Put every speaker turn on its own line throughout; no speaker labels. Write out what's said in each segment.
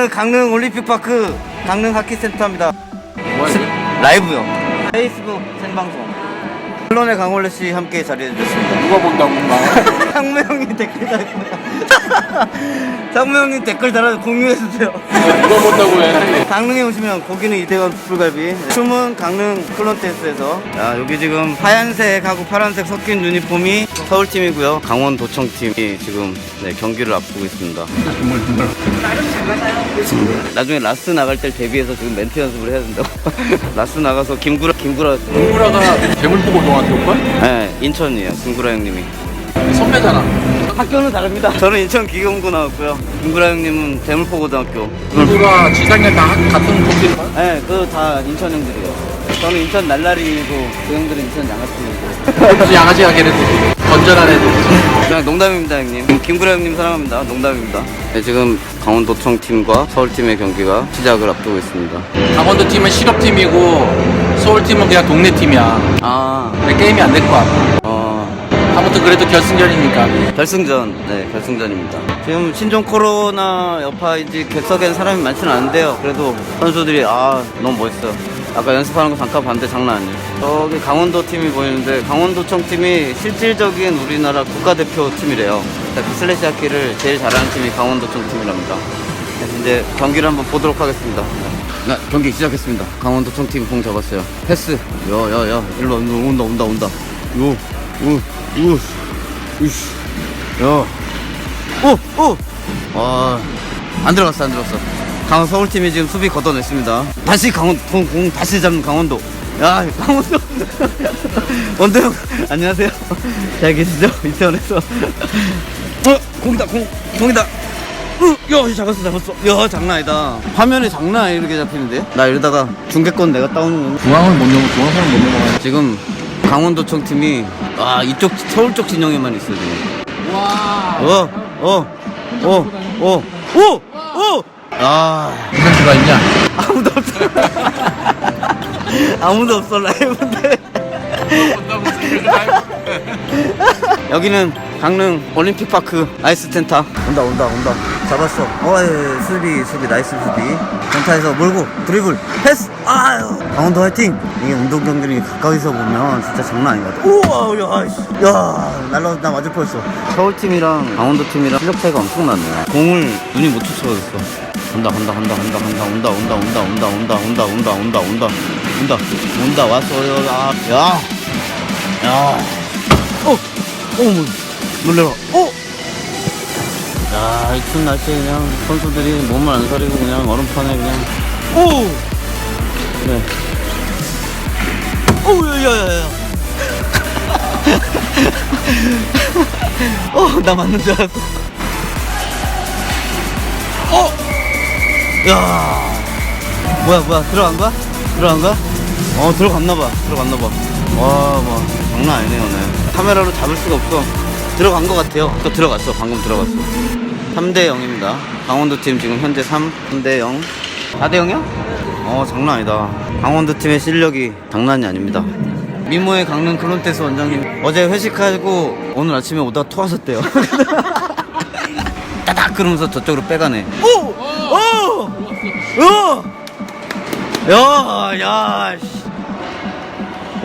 여기는 강릉 올림픽파크 강릉 하키센터입니다.
이게?
라이브요. 페이스북 생방송. 클론의 강원래 씨 함께 자리해주셨습니다.
누가 본다고 막
상무 형님 댓글 달고. 상무 형님 댓글 달아 공유해주세요.
누가 본다고 해?
강릉에 오시면 고기는 이대건 숯불갈비 춤은 강릉 클론댄스에서. 자 여기 지금 하얀색하고 파란색 섞인 유니폼이 서울팀이고요. 강원도청팀이 지금 네, 경기를 앞두고 있습니다. 나중에 라스 나갈 때 대비해서 지금 멘트 연습을 해야 된다고. 라스 나가서 김구라 김구라.
동구라가 재물 보고 동학교 오빠?
네 인천이에요 김구라 형님이
선배잖아
학교는 다릅니다 저는 인천 기경고 나왔고요 김구라 형님은 대물포고등학교
동구라 지상에 다 학- 같은 코스인가?
네, 그거 다 인천 형들이에요. 저는 인천 날라리고 그 형들은 인천 양아치이고.
무슨 양아지가 걔네들 건전한 애들
그냥 농담입니다, 형님. 김구라 형님 사랑합니다. 농담입니다. 네, 지금 강원도청 팀과 서울팀의 경기가 시작을 앞두고 있습니다.
강원도 팀은 실업팀이고 서울 팀은 그냥 동네 팀이야
아,
근데 게임이 안될 거야
어,
아무튼 그래도 결승전이니까
결승전, 네, 결승전입니다. 지금 신종 코로나 여파인지 객석엔 사람이 많지는 않은데요. 그래도 선수들이 아 너무 멋있어요. 아까 연습하는 거 잠깐 봤는데 장난 아니에요. 저기 강원도 팀이 보이는데 강원도청 팀이 실질적인 우리나라 국가대표 팀이래요. 그 슬래시 하키를 제일 잘하는 팀이 강원도청 팀이랍니다. 그래서 이제 경기를 한번 보도록 하겠습니다. 네, 경기 시작했습니다. 강원도청 팀 공 잡았어요. 패스. 야야야 일로 온다 온다 온다. 요, 우, 우, 우씨. 야. 오! 오! 와, 안 들어갔어, 안 들어갔어. 강원 서울팀이 지금 수비 걷어냈습니다. 다시 강원, 공, 공 다시 잡는 강원도. 야, 강원도. 원도 형, 안녕하세요. 잘 계시죠? 이태원에서. 어, 공이다, 공, 공이다. 으, 야, 잡았어, 잡았어. 야, 장난 아니다. 화면이 장난 아니게 이렇게 잡히는데? 나 이러다가 중계권 내가 따오는 거.
중앙을 못 넘어 중앙선을 못 넘어가
지금 강원도청 팀이, 아, 이쪽, 서울 쪽 진영에만 있어, 지금.
와
어, 어, 어, 어, 오, 오! 아,
선수가 있냐?
아무도 없어. 아무도 없어, 라이브인데. 여기는 강릉 올림픽파크 아이스 텐타. 온다, 온다, 온다. 잡았어. 어, 예, 수비, 수비, 나이스 수비. 텐타에서 몰고, 드리블, 패스! 아유! 강원도 화이팅! 이게 운동 경기를 가까이서 보면 진짜 장난 아닌 것 같아. 우와, 야, 씨. 야, 날라, 나 맞을 뻔했어. 서울팀이랑 강원도 팀이랑 실력 차이가 엄청나네. 공을 눈이 못 쫓아가겠어. 온다, 온다, 온다, 온다, 온다, 온다, 온다, 온다, 온다, 온다, 온다, 온다, 온다, 온다, 온다, 온다, 왔어, 야, 야, 야, 어, 어, 놀래라, 어. 야, 이 추운 날씨에 그냥 선수들이 몸을 안 사리고 그냥 얼음판에 그냥, 오! 그래. 오, 야, 야, 야, 야. 어, 나 맞는 줄 알았어. 어! 야 뭐야, 뭐야, 들어간 거야? 들어간 거야? 어, 들어갔나봐. 들어갔나봐. 와, 뭐, 장난 아니네, 오늘. 카메라로 잡을 수가 없어. 들어간 것 같아요. 또 들어갔어. 방금 들어갔어. 3대 0입니다. 강원도 팀 지금 현재 3, 3대 0. 4대 0이야? 어, 장난 아니다. 강원도 팀의 실력이 장난이 아닙니다. 미모의 강릉 클론테스 원장님 어제 회식하고 오늘 아침에 오다가 토하셨대요. 따닥 그러면서 저쪽으로 빼가네. 오! 오! 오! 야, 야, 씨.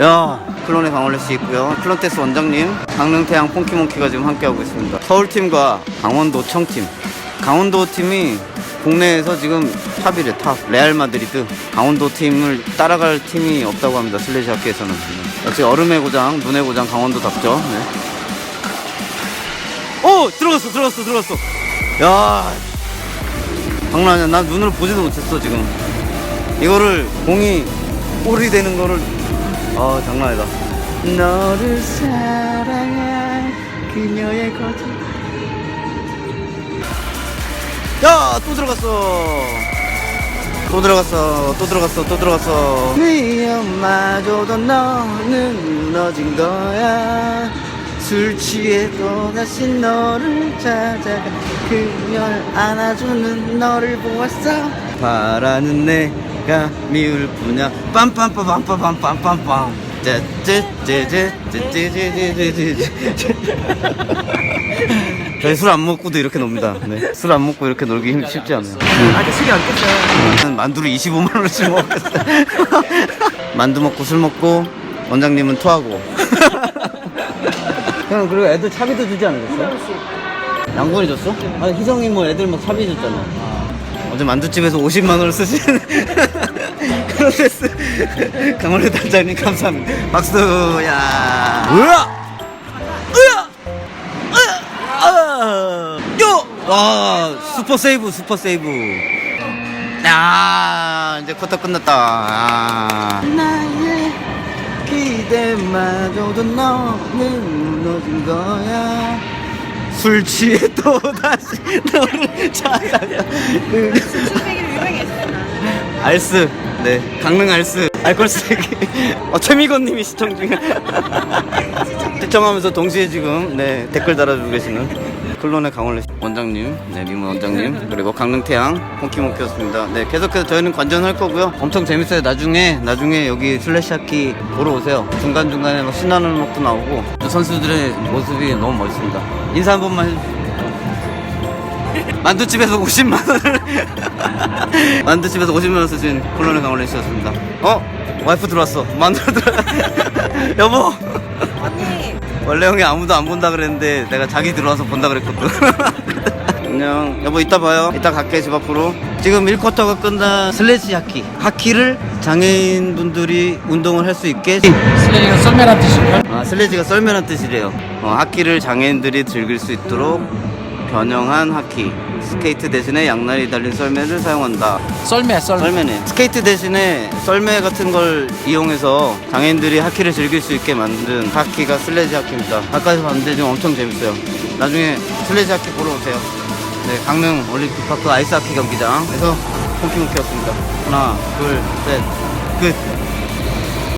야, 클론의 강원래 씨 있고요. 클론테스 원장님, 강릉태양 폰키몬키가 지금 함께하고 있습니다. 서울팀과 강원도 청팀. 강원도 팀이 국내에서 지금 탑이래, 탑. 레알 마드리드. 강원도 팀을 따라갈 팀이 없다고 합니다. 슬래시 학교에서는. 역시 얼음의 고장, 눈의 고장, 강원도답죠. 네. 오! 들어갔어, 들어갔어, 들어갔어. 야, 장난 아니야. 난 눈으로 보지도 못했어, 지금. 이거를 공이 골이 되는 거를 아 장난 아니다. 너를 사랑한 그녀의 거짓. 야, 또 들어갔어. 또 들어갔어. 또 들어갔어. 또 들어갔어. 네 엄마조도 너는 무너진 거야. 술 취해도 다시 너를 찾아가 그녀를 안아주는 너를 보았어 바라는 내 가 미울 뿐이야 빰빰빰빰빰빰빰빰빰 째째째째째째째째째 저희 술 안 먹고도 이렇게 놉니다. 네. 술 안 먹고 이렇게 놀기 힘 쉽지 않아요.
아직 술이 안 깼어요.
만두를 25만 원어치 먹었어요. 만두 먹고 술 먹고 원장님은 토하고. 형 그리고 애들 차비도 주지 않으셨어요? 양분이 줬어? 아 희성이 뭐 애들 막 차비 줬잖아. 어제 만두집에서 50만 원을 쓰시는 그런 데스 강원래 단장님 감사합니다. 박수 야. 으아! 으아! 으아! 요! 와 슈퍼 세이브 슈퍼 세이브. 야 이제 쿼터 끝났다. 아. 나의 기대마저도 너는 무너진 거야. 술 취해 또 다시 너를 찾아가. 그
유명했어요.
알스. 네. 강릉 알스. 알콜 쓰레기 어, 최미건 님이 시청 중에. 시청하면서 동시에 지금 네 댓글 달아주고 계시는 클론의 강원래 원장님 네 미문 원장님 그리고 강릉 태양 홍키모키였습니다 네 계속해서 저희는 관전할 거고요 엄청 재밌어요 나중에 나중에 여기 슬래시하키 보러 오세요 중간 중간에 막 신나는 음악도 나오고 선수들의 모습이 너무 멋있습니다 인사 한 번만 해주세요. 만두집에서 50만 원을 만두집에서 50만 원 쓰신 콜론의 강원래 씨였습니다. 어? 와이프 들어왔어. 만두 들어. 여보.
언니,
원래 형이 아무도 안 본다 그랬는데 내가 자기 들어와서 본다 그랬거든. 안녕. 여보 이따 봐요. 이따 갈게 집 앞으로. 지금 1쿼터가 끝난 슬래시 하키. 하키를 장애인분들이 운동을 할 수 있게
슬레이가 썰매란 뜻이고요.
아, 슬래지가 썰매란 뜻이래요. 어, 하키를 장애인들이 즐길 수 있도록 변형한 하키. 스케이트 대신에 양날이 달린 썰매를 사용한다.
썰매, 썰매.
썰매네. 스케이트 대신에 썰매 같은 걸 이용해서 장애인들이 하키를 즐길 수 있게 만든 하키가 슬래지 하키입니다. 가까이서 봤는데 지금 엄청 재밌어요. 나중에 슬래지 하키 보러 오세요. 네, 강릉 올림픽파크 아이스 하키 경기장에서 콩키몽키였습니다. 하나, 둘, 셋, 끝.